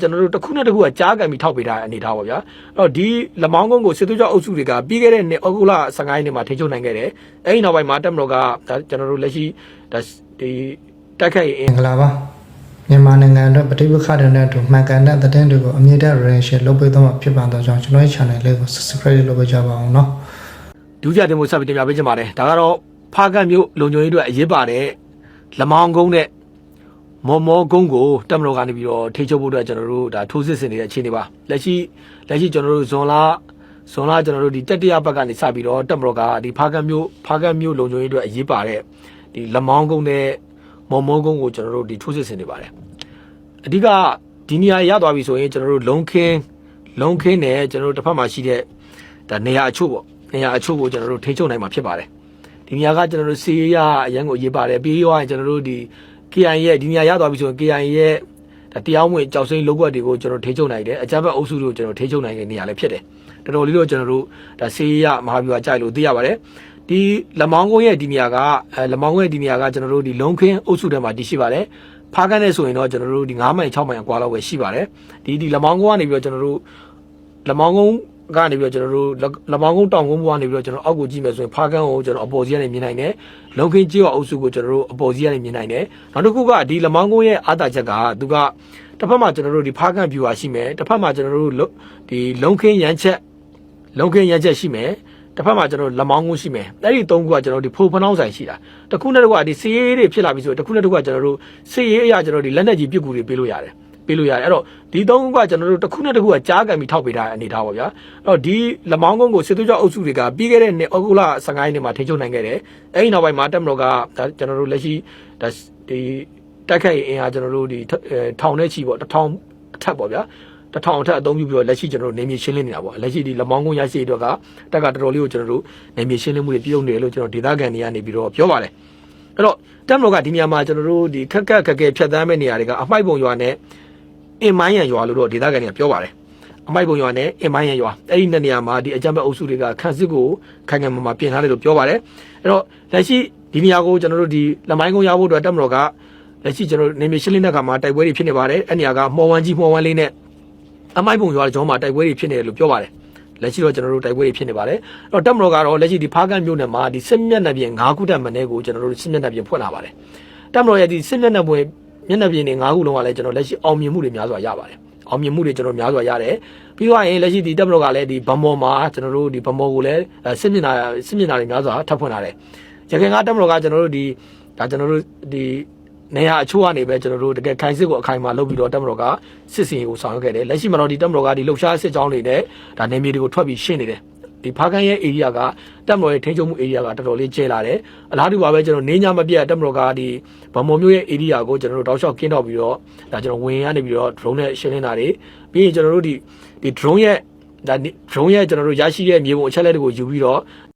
ကျွန်တော်တို့တစ်ခုနဲ့တစ်ခုကကြားကန်ပြီးထောက်ပေးထားတဲ့အနေထားပါဗျာအဲ့တော့ဒီလမောင်းကုန်းကိုစစ်သွေးကြောအုပ်စုတွေကပြီးခဲ့တဲ့နှစ်ဩဂုတ်လ15ရက်နေ့မှာထိန်းချုပ်နိုင်ခဲ့တယ်အဲ့ဒီနောက်ပိုင်းမှာတက်မတော်ကဒါကျွန်တော်တို့လက်ရှိဒါဒီတိုက်ခိုက်ရေးအင် မင်္ဂလာပါမြန်မာနိုင်ငံအတွက်ပဋိပက္ခတွေနဲ့အတူမှန်ကန်တဲ့သတင်းတွေကိုအမြင့်တဲ့ relation လုပ်ပေးသွားမှာဖြစ်ပါတော့ကြောင့်ကျွန်တော်ရဲ့ channel လေးကို subscribe လုပ်ပေးကြပါအောင်เนาะ ဒုတိယတင်ဖို့ဆက်ပြီးတင်ပြပေးချင်ပါတယ်ဒါကတော့ဖားကတ်မျိုးလုံခြုံရေးအတွက်အရေးပါတဲ့လမောင်းကုန်းနဲ့ မော်မော်ကုန်းကိုတက်မတော်ကနေပြီးတော့ထိန်းချုပ်ဖို့အတွက်ကျွန်တော်တို့ဒါထိုးစစ်ဆင်နေတဲ့အခြေအနေပါလက်ရှိလက်ရှိကျွန်တော်တို့ဇွန်လဇွန်လကျွန်တော်တို့ဒီတက်တရဘက်ကနေစပြီးတော့တက်မတော်ကဒီဖားကတ်မျိုးဖားကတ်မျိုးလုံခြုံရေးအတွက်အရေးပါတဲ့ဒီလမောင်းကုန်းနဲ့မော်မော်ကုန်းကိုကျွန်တော်တို့ဒီထိုးစစ်ဆင်နေပါတယ်အဓိကဒီနေရာရသွားပြီဆိုရင်ကျွန်တော်တို့လုံခင်းလုံခင်းနဲ့ကျွန်တော်တို့တစ်ဖက်မှာရှိတဲ့ဒါနေရာအချို့ပေါ့နေရာအချို့ကိုကျွန်တော်တို့ထိန်းချုပ်နိုင်မှာဖြစ်ပါတယ်ဒီနေရာကကျွန်တော်တို့စီရအရန်ကိုရေးပါတယ်ပြီးတော့ကျွန်တော်တို့ဒီ KI ရဲ့ဒီနေရာရသွားပြီဆိုရင် KI ရဲ့ဒါတရားဝင်ကြောက်စိမ့်လုပ်ွက်တွေကိုကျွန်တော်ထိန်းချုပ်နိုင်တယ်အကြမ်းဖက်အုပ်စုတွေကိုကျွန်တော်ထိန်းချုပ်နိုင်တဲ့နေရာလည်းဖြစ်တယ်တော်တော်လေးတော့ကျွန်တော်တို့ဒါစီရမဟာဗျူဟာကြိုက်လို့သိရပါတယ်ဒီလမောင်းကုန်းရဲ့ဒီနေရာကအဲလမောင်းကုန်းရဲ့ဒီနေရာကကျွန်တော်တို့ဒီလုံခင်းအုပ်စုထဲမှာတည်ရှိပါတယ်ဖားကန်းနဲ့ဆိုရင်တော့ကျွန်တော်တို့ဒီ9မိုင်6မိုင်အကွာလောက်ပဲရှိပါတယ်ဒီဒီလမောင်းကုန်းကနေပြီးတော့ကျွန်တော်တို့လမောင်းကုန်း ကနေပြီးတော့ကျွန်တော်တို့လမောင်းကုန်းတောင်ကုန်းဘွားနေပြီးတော့ကျွန်တော်အောက်ကိုကြည့်မယ်ဆိုရင်ဖားကန်းကိုကျွန်တော်အပေါ်စီကနေမြင်နိုင်တယ်လုံခင်းကြီးရောအုပ်စုကိုကျွန်တော်တို့အပေါ်စီကနေမြင်နိုင်တယ်နောက်တစ်ခုကဒီလမောင်းကုန်းရဲ့အာသာချက်ကသူကတစ်ဖက်မှာကျွန်တော်တို့ဒီဖားကန်း view ဟာရှိမယ်တစ်ဖက်မှာကျွန်တော်တို့ဒီလုံခင်းရန်ချက်လုံခင်းရန်ချက်ရှိမယ်တစ်ဖက်မှာကျွန်တော်လမောင်းကုန်းရှိမယ်အဲ့ဒီသုံးခုကကျွန်တော်ဒီဖိုဖနှောင်းဆိုင်ရှိတာတစ်ခုနဲ့တစ်ခုကဒီစီရေးတွေဖြစ်လာပြီဆိုတော့တစ်ခုနဲ့တစ်ခုကကျွန်တော်တို့စီရေးအရာကျွန်တော်ဒီလက်နက်ကြီးပစ်ကူတွေပေးလို့ရတယ် ပေးလို့ရတယ်အဲ့တော့ဒီသုံးခုကကျွန်တော်တို့တစ်ခုနဲ့တစ်ခုကကြားကန်ပြီးထောက်ပေးထားတဲ့အနေထားပါဗျာအဲ့တော့ဒီလမောင်းကုန်းကိုစစ်သွေးကြောအုပ်စုတွေကပြီးခဲ့တဲ့နှစ်ဩဂုတ်လ15ရက်နေ့မှာထိန်းချုပ်နိုင်ခဲ့တယ်အဲ့ဒီနောက်ပိုင်းမှာတက်မတော်ကဒါကျွန်တော်တို့လက်ရှိဒါဒီတိုက်ခိုက်ရေးအင်အားကျွန်တော်တို့ဒီထောင်ထဲချီပေါ့တစ်ထောင်အထက်ပေါ့ဗျာတထောင်အထက်အသုံးပြုပြီးတော့လက်ရှိကျွန်တော်တို့နေမြေရှင်းလင်းနေတာပေါ့လက်ရှိဒီလမောင်းကုန်းရရှိတော့ကတက်ကတော်တော်လေးကိုကျွန်တော်တို့နေမြေရှင်းလင်းမှုတွေပြုလုပ်နေတယ်လို့ကျွန်တော်ဒေသခံတွေကနေပြီးတော့ပြောပါတယ်အဲ့တော့တက်မလို့ကဒီနေရာမှာကျွန်တော်တို့ဒီခက်ခက်ခက်ခဲဖြတ်သန်းမဲ့နေရာတွေကအမိုက်ပုံရွာနဲ့ အင်မိုင်းရံရွာလို့တော့ဒေသခံတွေကပြောပါတယ်အမိုက်ပုံရွာနဲ့အင်မိုင်းရံရွာအဲ့ဒီနှစ်နေရာမှာဒီအကြမ်းဖက်အုပ်စုတွေကခန့်စစ်ကိုခိုင်ခံမှာပြင်ထားတယ်လို့ပြောပါတယ်အဲ့တော့လက်ရှိဒီနေရာကိုကျွန်တော်တို့ဒီလမိုင်းကုန်းရဖို့အတွက်တက်မလို့ကလက်ရှိကျွန်တော်တို့နေမြေရှင်းလင်းတဲ့အခါမှာတိုက်ပွဲတွေဖြစ်နေပါတယ်အဲ့နေရာကမော်ဝမ်းကြီးမော်ဝမ်းလေးနဲ့အမိုက်ပုံရွာကျောင်းမှာတိုက်ပွဲတွေဖြစ်နေတယ်လို့ပြောပါတယ်လက်ရှိတော့ကျွန်တော်တို့တိုက်ပွဲတွေဖြစ်နေပါတယ်အဲ့တော့တက်မတော်ကတော့လက်ရှိဒီဖားကန့်မြို့နယ်မှာဒီစစ်မျက်နှာပြင်၅ခုတက်မနေကိုကျွန်တော်တို့စစ်မျက်နှာပြင်ဖွင့်လာပါတယ်တက်မတော်ရဲ့ဒီစစ်မျက်နှာပြင် မျက်နှာပြင်တွေ၅ခုလုံးကလည်းကျွန်တော်လက်ရှိအောင်မြင်မှုတွေများစွာရပါတယ်အောင်မြင်မှုတွေကျွန်တော်များစွာရတယ်ပြီးတော့ရင်လက်ရှိဒီတက်မတော်ကလည်းဒီဗမော်မှာကျွန်တော်တို့ဒီဗမော်ကိုလည်းစစ်မျက်နှာစစ်မျက်နှာတွေများစွာထပ်ဖွင့်လာတယ်ရခိုင်ကတက်မတော်ကကျွန်တော်တို့ဒီဒါကျွန်တော်တို့ဒီနေရာအချို့ကနေပဲကျွန်တော်တို့တကယ်ခိုင်စစ်ကိုအခိုင်အမာလုပ်ပြီးတော့တက်မတော်ကစစ်စင်ကိုဆောင်ရွက်ခဲ့တယ်လက်ရှိမှာတော့ဒီတက်မတော်ကဒီလှုပ်ရှားစစ်ကြောင်းတွေနဲ့ဒါနေမြေတွေကိုထွက်ပြီးရှင်းနေတယ် ဒီဖားကန်ရဲ့ area ကတက်မတော်ရဲ့ထိန်းချုပ်မှု area ကတော်တော်လေးကျဲလာတယ်အလားတူပါပဲကျွန်တော်နေညမပြတ်တက်မတော်ကဒီဗမော်မျိုးရဲ့ area ကိုကျွန်တော်တို့တောက်လျှောက်ကင်းတော့ပြီးတော့ဒါကျွန်တော်ဝင်ရနေပြီးတော့ drone နဲ့ရှင်းလင်းတာတွေပြီးရင်ကျွန်တော်တို့ဒီဒီ drone ရဲ့ဒါ drone ရဲ့ကျွန်တော်တို့ရရှိတဲ့မြေပုံအချက်အလက်တွေကိုယူပြီးတော့